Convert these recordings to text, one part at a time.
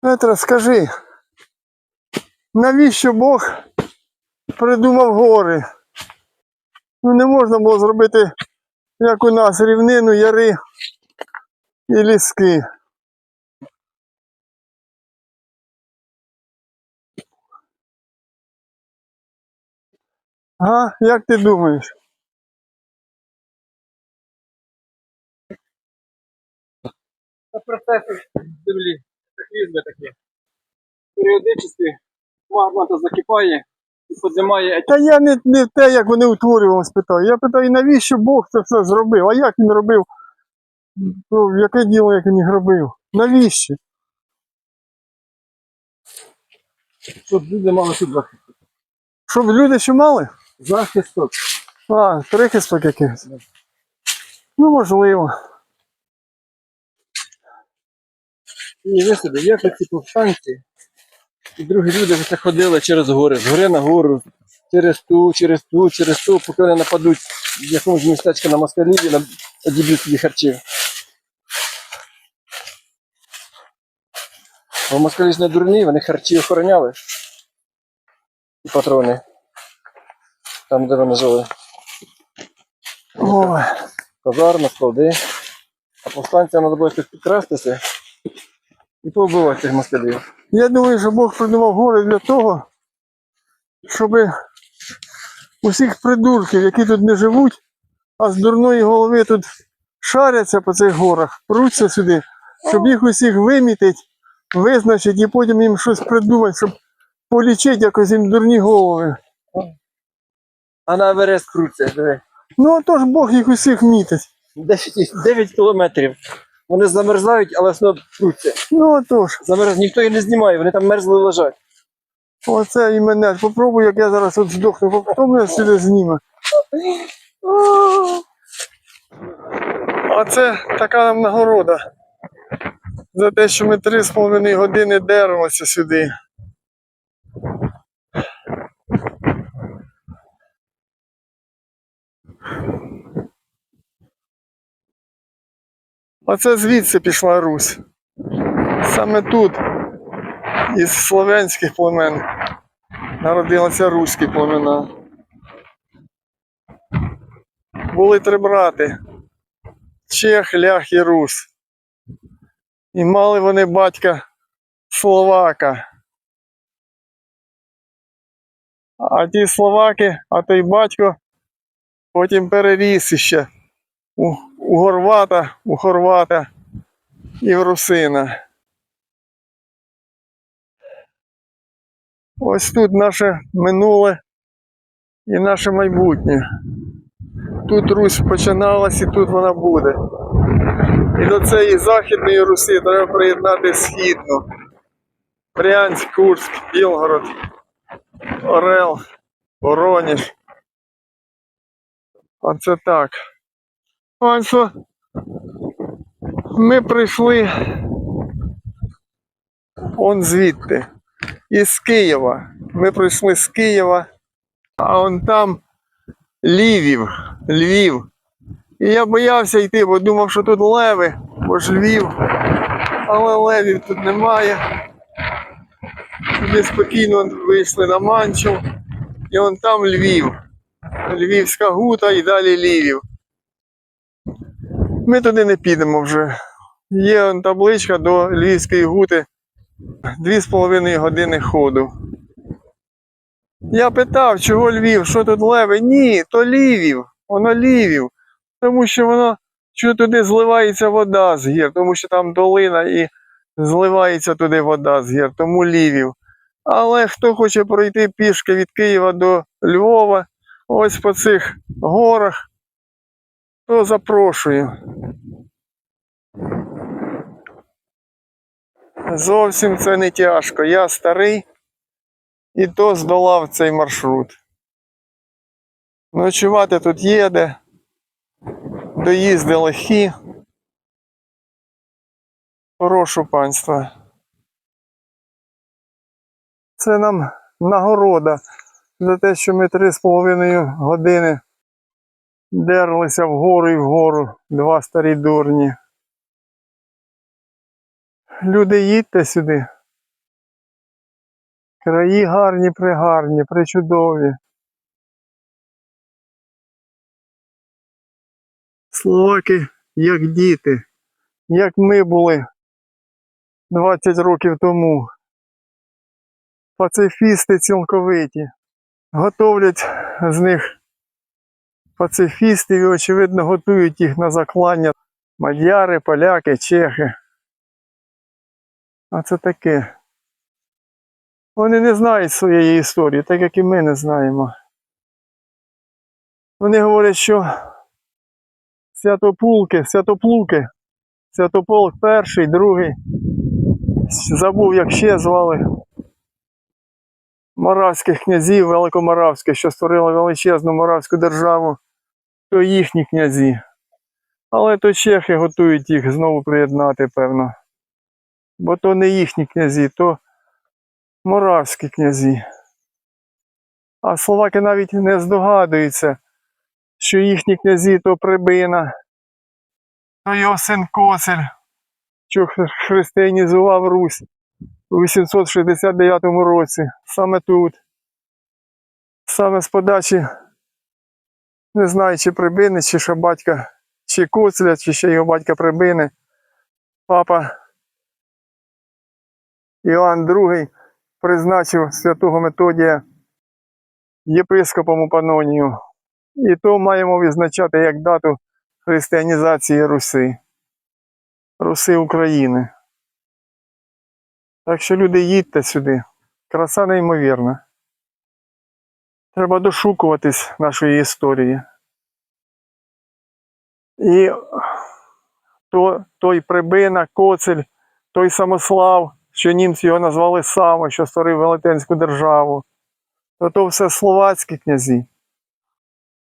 Петро, скажи, навіщо Бог придумав гори? Ну не можна було зробити, як у нас, рівнину, яри і ліски. А, як ти думаєш? Процеси землі, катаклізми такі. Періодично магма то закипає і піднімає Та я не, не те, як вони утворювалися, питаю. Я питаю, навіщо Бог це все зробив? А як він робив? Ну, яке діло, як він їх робив? Навіщо? щоб люди мали тут захист. Щоб люди що мали? Захисток. А, прихисток якийсь. Ну, можливо. І ви собі, як ці повстанці, і другі люди вже ходили через гори, з гори на гору, через ту, через ту, через ту, поки вони нападуть в якомусь містечку на москалів і на собі харчів. Бо москалі ж не дурні, вони харчі охороняли. І патрони. Там, де вони жили. Ой. Казарми, склади. А повстанцям треба було якось підкрастися і повбивати цих москалів. Я думаю, що Бог придумав гори для того, щоб усіх придурків, які тут не живуть, а з дурної голови тут шаряться по цих горах, пруться сюди, щоб їх усіх вимітить, визначить і потім їм щось придумати, щоб полічити якось їм дурні голови. А на Еверест круться, диви. Ну а то ж Бог їх усіх мітить. 9, 9 кілометрів. Вони замерзають, але все одно пруться. Ну отож. Замерз... Ніхто їх не знімає, вони там мерзли лежать. оце і мене. Попробуй, як я зараз от здохну, хто мене сюди зніме. А це така нам нагорода. За те, що ми три з половиною години деремося сюди. А це звідси пішла Русь. Саме тут, із слов'янських племен, народилися руські племена. Були три брати Чех, Лях і Рус. І мали вони батька Словака. А ті словаки, а той батько потім переріс іще у, у Горвата, у Хорвата і в Русина. Ось тут наше минуле і наше майбутнє. Тут Русь починалась і тут вона буде. І до цієї Західної Русі треба приєднати східну. Брянськ, Курськ, Білгород, Орел, Вороніж. Оце так. Ось ми прийшли он звідти із Києва. Ми прийшли з Києва, а он там Львів, Львів. І я боявся йти, бо думав, що тут леви, бо ж Львів. Але левів тут немає. Ми спокійно вийшли на Манчу, і он там Львів. Львівська гута і далі Львів. Ми туди не підемо вже. Є табличка до Львівської гути Дві з половиною години ходу. Я питав, чого Львів, що тут леви? Ні, то Львів, воно Львів. Тому що воно що туди зливається вода з гір, тому що там долина і зливається туди вода з гір, тому Львів. Але хто хоче пройти пішки від Києва до Львова, ось по цих горах, то запрошую. Зовсім це не тяжко. Я старий і то здолав цей маршрут. Ночувати тут є де. Доїзди легкі. Прошу панства. Це нам нагорода за те, що ми три з половиною години дерлися вгору і вгору. Два старі дурні. Люди, їдьте сюди. Краї гарні, пригарні, причудові. Словаки, як діти, як ми були 20 років тому. Пацифісти цілковиті. Готовлять з них пацифістів і, очевидно, готують їх на заклання мадяри, поляки, чехи. А це таке. Вони не знають своєї історії, так як і ми не знаємо. Вони говорять, що святопулки, святоплуки, святополк перший, другий. Забув, як ще звали. Моравських князів великоморавських, що створили величезну моравську державу, то їхні князі. Але то чехи готують їх знову приєднати, певно. Бо то не їхні князі, то моравські князі. А словаки навіть не здогадуються, що їхні князі то Прибина, то його син Косель, що християнізував Русь у 869 році, саме тут. Саме з подачі, не знаю, чи Прибини, чи що батька, чи Коцеля, чи ще його батька Прибини, папа Іоанн II призначив святого Методія єпископом у Панонію. І то маємо відзначати як дату християнізації Руси, Руси України. Так що люди їдьте сюди. Краса неймовірна. Треба дошукуватись нашої історії. І то, той Прибина, Коцель, той Самослав, що німці його назвали Само, що створив Велетенську державу, то то все словацькі князі.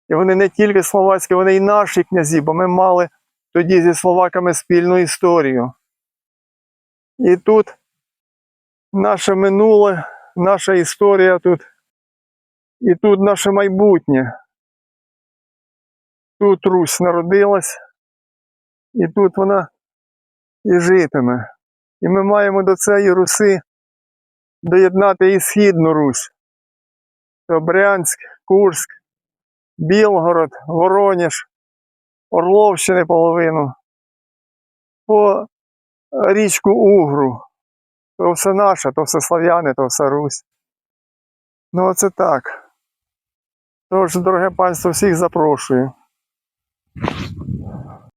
І вони не тільки словацькі, вони і наші князі, бо ми мали тоді зі словаками спільну історію. І тут наше минуле, наша історія тут, і тут наше майбутнє. Тут Русь народилась, і тут вона і житиме. І ми маємо до цієї Руси доєднати і Східну Русь. Це Брянськ, Курськ, Білгород, Вороніж, Орловщини половину, по річку Угру. То все наше, то все слав'яни, то все Русь. Ну, оце так. Тож, дороге панство, всіх запрошую.